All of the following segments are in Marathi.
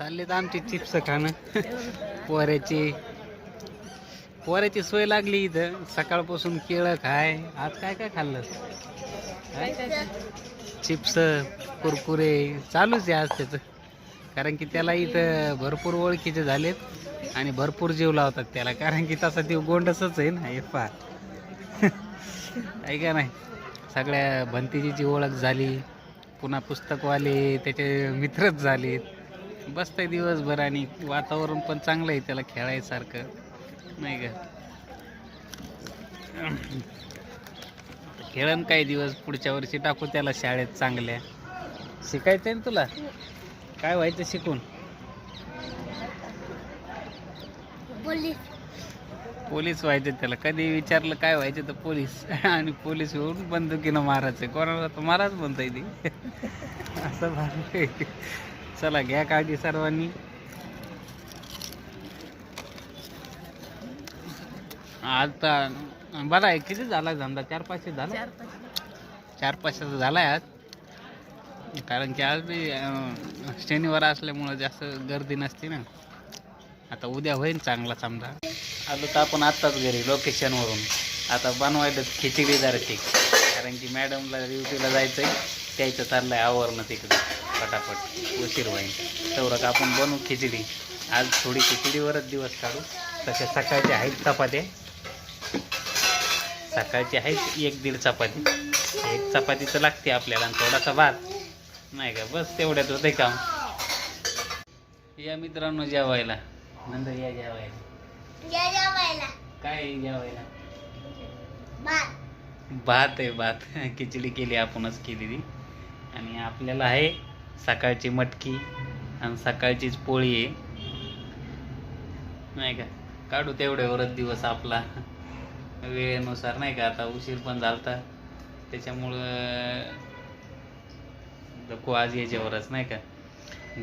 चाललेत आमची चिप्स खाणं. पोऱ्याची पोऱ्याची सोय लागली इथं. सकाळपासून केळं खाय. आज काय काय खाल्लं चिप्स कुरकुरे चालूच आहे आज त्याचं. कारण की त्याला इथं भरपूर ओळखीचे झालेत आणि भरपूर जीव लावतात त्याला. कारण की तसा ते गोंडसच आहे ना. हे फार ऐका का नाही? सगळ्या भंतीजीची ओळख झाली पुन्हा पुस्तकवाले त्याचे मित्रच झालेत. बसतंय दिवसभर आणि वातावरण पण चांगलं आहे त्याला खेळायसारखं. नाही का? खेळन काही दिवस पुढच्या वर्षी टाकू त्याला शाळेत चांगल्या. शिकायचं आहे ना तुला? काय व्हायचं शिकून? पोलीस. व्हायचे त्याला. कधी विचारलं काय व्हायचं तर पोलीस. आणि पोलीस येऊन बंदुकीनं मारायचं. कोणाला तर माराच म्हणता येते असं आहे. चला घ्या काळजी सर्वांनी. आता बरं आहे किती झाला धंदा? चार पाचशे झाला? चार पाचशे. झालाय आज. कारण की आज बी शनिवार असल्यामुळं जास्त गर्दी नसते ना. आता उद्या होईल चांगला समजा. आलो तर आपण आत्ताच घरी लोकेशनवरून आता बनवायला खिचडी जराची कारण की मॅडमला ड्युटीला जायचं आहे त्याचं चाललं आहे आवरणं तिकडं. पटापट उशीर होईल तेवढं आपण बनवू खिचडी. आज थोडी खिचडीवरच दिवस काढू. तसे सकाळचे आहेत चपात्या सकाळची आहेत एक दीड चपाती. एक चपाती तर लागते आपल्याला आणि थोडासा भात. नाही का? बस तेवढ्यात होते काम. या मित्रांनो जेवायला. नंतर या जेवायला. काय जेवायला? भात आहे भात. खिचडी केली आपणच केलेली. आणि आपल्याला आहे सकाळची मटकी आणि सकाळचीच पोळी आहे. नाही का? काढू तेवढ्यावरच दिवस आपला. वेळेनुसार नाही का? आता उशीर पण झालता. त्याच्यामुळं नको आज याच्यावरच नाही का?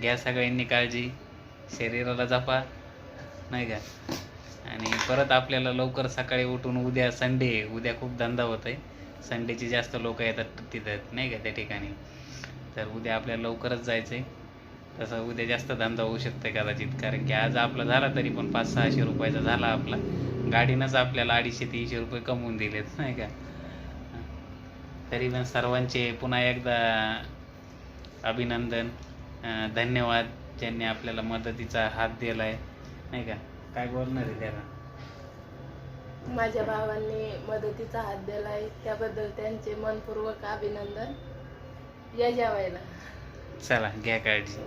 घ्या सगळ्यांनी काळजी. शरीराला जपा नाही का? आणि परत आपल्याला लवकर सकाळी उठून उद्या संडे उद्या खूप धंदा होत आहे संडेचे जास्त लोक येतात तिथं नाही का? त्या ठिकाणी. तर उद्या आपल्याला लवकरच जायचं आहे तसं उद्या जास्त धंदा होऊ शकतो कदाचित कारण की आज आपला झाला तरी पण पाच सहाशे रुपयाचा झाला आपला. गाडीनंच आपल्याला अडीचशे तीनशे रुपये कमवून दिलेत नाही का? तरी पण सर्वांचे पुन्हा एकदा अभिनंदन धन्यवाद ज्यांनी आपल्याला मदतीचा हात दिला आहे नाही का? काय बोलणार आहे त्याला? माझ्या भावांनी मदतीचा हात दिला आहे त्याबद्दल त्यांचे मनपूर्वक अभिनंदन. या जेवायला. चला घ्या काळजी.